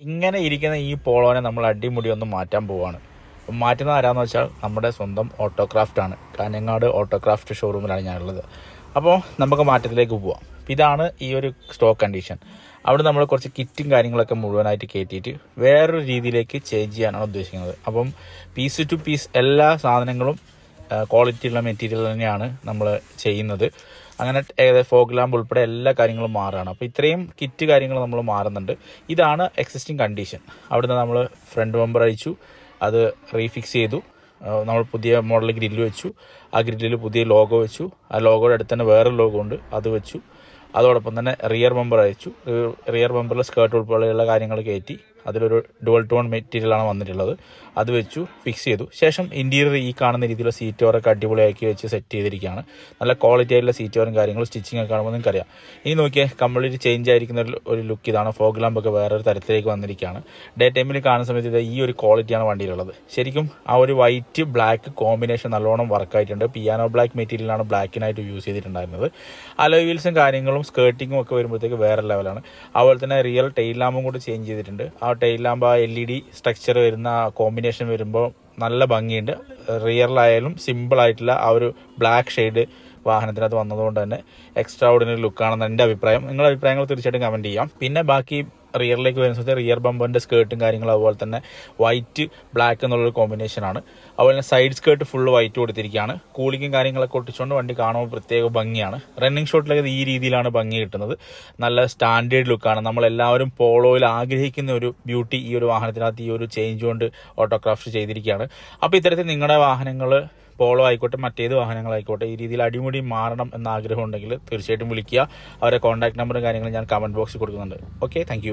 ഇങ്ങനെ ഇരിക്കുന്ന ഈ പോളോനെ നമ്മൾ അടിമുടി ഒന്ന് മാറ്റാൻ പോവാണ്. മാറ്റുന്നത് ആരാന്ന് വെച്ചാൽ നമ്മുടെ സ്വന്തം ഓട്ടോക്രാഫ്റ്റ് ആണ്. കാഞ്ഞങ്ങാട് ഓട്ടോക്രാഫ്റ്റ് ഷോറൂമിലാണ് ഞാനുള്ളത്. അപ്പോൾ നമുക്ക് മാറ്റത്തിലേക്ക് പോവാം. ഇതാണ് ഈ ഒരു സ്റ്റോക്ക് കണ്ടീഷൻ അവിടെ നമ്മൾ കുറച്ച് കിറ്റും കാര്യങ്ങളൊക്കെ മുഴുവനായിട്ട് കയറ്റിയിട്ട് വേറൊരു രീതിയിലേക്ക് ചേഞ്ച് ചെയ്യാനാണ് ഉദ്ദേശിക്കുന്നത്. അപ്പം പീസ് ടു പീസ് എല്ലാ സാധനങ്ങളും ക്വാളിറ്റി ഉള്ള മെറ്റീരിയൽ തന്നെയാണ് നമ്മൾ ചെയ്യുന്നത്. അങ്ങനെ ഏകദേശം ഫോഗ് ലാമ്പ് ഉൾപ്പെടെ എല്ലാ കാര്യങ്ങളും മാറുകയാണ് അപ്പോൾ ഇത്രയും കിറ്റ് കാര്യങ്ങൾ നമ്മൾ മാറുന്നുണ്ട്. ഇതാണ് എക്സിസ്റ്റിംഗ് കണ്ടീഷൻ അവിടുന്ന് നമ്മൾ ഫ്രണ്ട് മെമ്പർ അയച്ചു അത് റീഫിക്സ് ചെയ്തു. നമ്മൾ പുതിയ മോഡൽ ഗ്രില്ല് വെച്ചു. ആ ഗ്രില്ലിൽ പുതിയ ലോഗോ വെച്ചു. ആ ലോഗോയുടെ അടുത്ത് തന്നെ വേറൊരു ലോഗോ ഉണ്ട്. അത് വെച്ചു. അതോടൊപ്പം തന്നെ റിയർ ബമ്പർ അയച്ചു റിയർ ബമ്പറിൽ സ്കേർട്ട് ഉൾപ്പെടെയുള്ള കാര്യങ്ങൾ കയറ്റി അതിലൊരു ഡുവൽ ടോൺ മെറ്റീരിയലാണ് വന്നിട്ടുള്ളത്. അത് വെച്ചു ഫിക്സ് ചെയ്തു. ശേഷം ഇന്റീരിയർ ഈ കാണുന്ന രീതിയിലുള്ള സീറ്റ് ഓറൊക്കെ അടിപൊളിയാക്കി വെച്ച് സെറ്റ് ചെയ്തിരിക്കുകയാണ്. നല്ല ക്വാളിറ്റി ആയിട്ടുള്ള സീറ്റ് ഓറും കാര്യങ്ങളും സ്റ്റിച്ചിങ് ഒക്കെ കാണുമ്പോൾ നിങ്ങൾക്ക് അറിയാം ഇനി നോക്കിയാൽ കംപ്ലീറ്റ് ചേഞ്ച് ആയിരിക്കുന്ന ഒരു- ഒരു ലുക്ക് ഇതാണ്. ഫോഗ് ലാമ്പൊക്കെ വേറൊരു തരത്തിലേക്ക് വന്നിരിക്കുകയാണ്. ഡേ ടൈമിൽ കാണുന്ന സമയത്ത് ഇത് ഈ ഒരു ക്വാളിറ്റിയാണ് വണ്ടിയിലുള്ളത്. ശരിക്കും ആ ഒരു വൈറ്റ് ബ്ലാക്ക് കോമ്പിനേഷൻ നല്ലോണം വർക്കായിട്ടുണ്ട് പിയാനോ ബ്ലാക്ക് മെറ്റീരിയലാണ് ബ്ലാക്കിനായിട്ട് യൂസ് ചെയ്തിട്ടുണ്ടായിരുന്നത്. അലോയ് വീൽസും കാര്യങ്ങളും സ്കേർട്ടിങ്ങും ഒക്കെ വരുമ്പോഴത്തേക്ക് വേറെ ലെവലാണ് അതുപോലെ തന്നെ റിയൽ ടെയിൽ ലാമ്പും കൂടി ചേഞ്ച് ചെയ്തിട്ടുണ്ട്. ആ ലാമ്പ് ആ എൽ ഇ ഡി സ്ട്രക്ചർ വരുന്ന കോമ്പിനേഷൻ വരുമ്പോൾ നല്ല ഭംഗിയുണ്ട്. റിയറിലായാലും സിമ്പിൾ ആയിട്ടുള്ള ആ ഒരു ബ്ലാക്ക് ഷെയ്ഡ് വാഹനത്തിനകത്ത് വന്നതുകൊണ്ട് തന്നെ എക്സ്ട്രാ ഓർഡിനറി ലുക്കാണെന്ന് എന്റെ അഭിപ്രായം. നിങ്ങളുടെ അഭിപ്രായങ്ങൾ തീർച്ചയായിട്ടും കമന്റ് ചെയ്യാം. പിന്നെ ബാക്കി റിയറിലേക്ക് വരുന്ന റിയർ ബമ്പറിന്റെ സ്കേർട്ടും കാര്യങ്ങളും അതുപോലെ തന്നെ വൈറ്റ് ബ്ലാക്ക് എന്നുള്ളൊരു കോമ്പിനേഷനാണ് അതുപോലെ തന്നെ സൈഡ് സ്കേർട്ട് ഫുൾ വൈറ്റ് കൊടുത്തിരിക്കുകയാണ്. കൂളിങ്ങും കാര്യങ്ങളൊക്കെ ഒട്ടിച്ചുകൊണ്ട് വണ്ടി കാണുമ്പോൾ പ്രത്യേക ഭംഗിയാണ്. റണ്ണിങ് ഷോട്ടിലൊക്കെ ഈ രീതിയിലാണ് ഭംഗി കിട്ടുന്നത്. നല്ല സ്റ്റാൻഡേർഡ് ലുക്കാണ് നമ്മളെല്ലാവരും പോളോയിൽ ആഗ്രഹിക്കുന്ന ഒരു ബ്യൂട്ടി ഈ ഒരു വാഹനത്തിനകത്ത് ഈ ഒരു ചേഞ്ച് കൊണ്ട് ഓട്ടോക്രാഫ്റ്റ് ചെയ്തിരിക്കുകയാണ്. അപ്പോൾ ഇത്തരത്തിൽ നിങ്ങളുടെ വാഹനങ്ങൾ പോളോ ആയിക്കോട്ടെ മറ്റേത് വാഹനങ്ങളായിക്കോട്ടെ ഈ രീതിയിൽ അടിമുടി മാറണം എന്ന ആഗ്രഹം ഉണ്ടെങ്കിൽ തീർച്ചയായിട്ടും വിളിക്കുക. അവരെ കോൺടാക്ട് നമ്പറും കാര്യങ്ങളും ഞാൻ കമന്റ് ബോക്സിൽ കൊടുക്കുന്നുണ്ട്. Okay thank